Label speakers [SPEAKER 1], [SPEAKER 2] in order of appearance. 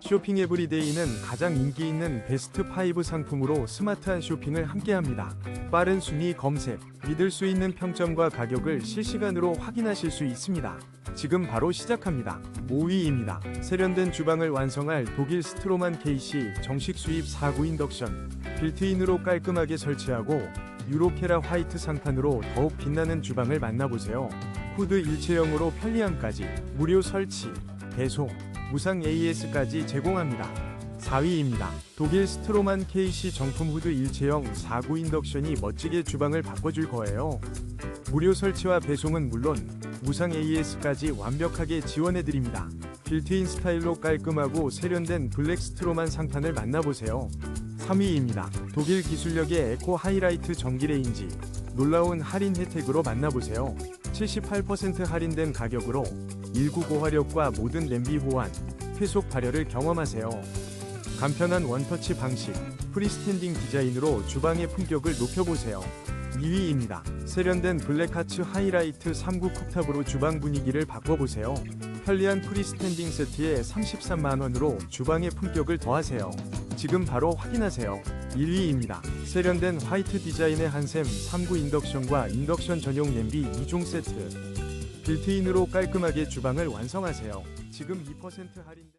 [SPEAKER 1] 쇼핑 에브리데이는 가장 인기 있는 베스트 5 상품으로 스마트한 쇼핑을 함께합니다. 빠른 순위 검색, 믿을 수 있는 평점과 가격을 실시간으로 확인하실 수 있습니다. 지금 바로 시작합니다. 5위입니다. 세련된 주방을 완성할 독일 스트로만 KC 정식 수입 4구 인덕션. 빌트인으로 깔끔하게 설치하고 유로케라 화이트 상판으로 더욱 빛나는 주방을 만나보세요. 후드 일체형으로 편리함까지 무료 설치, 배송, 무상 AS까지 제공합니다. 4위입니다. 독일 스트로만 KC 정품 후드 일체형 4구 인덕션이 멋지게 주방을 바꿔줄 거예요. 무료 설치와 배송은 물론 무상 AS까지 완벽하게 지원해드립니다. 빌트인 스타일로 깔끔하고 세련된 블랙 스트로만 상판을 만나보세요. 3위입니다. 독일 기술력의 에코 하이라이트 전기 레인지 놀라운 할인 혜택으로 만나보세요. 78% 할인된 가격으로 1구 고화력과 모든 냄비 호환, 회속 발열을 경험하세요. 간편한 원터치 방식, 프리스탠딩 디자인으로 주방의 품격을 높여보세요. 2위입니다. 세련된 블랙하츠 하이라이트 3구 쿡탑으로 주방 분위기를 바꿔보세요. 편리한 프리스탠딩 세트에 33만원으로 주방의 품격을 더하세요. 지금 바로 확인하세요. 1위입니다. 세련된 화이트 디자인의 한샘 3구 인덕션과 인덕션 전용 냄비 2종 세트. 빌트인으로 깔끔하게 주방을 완성하세요. 지금 2% 할인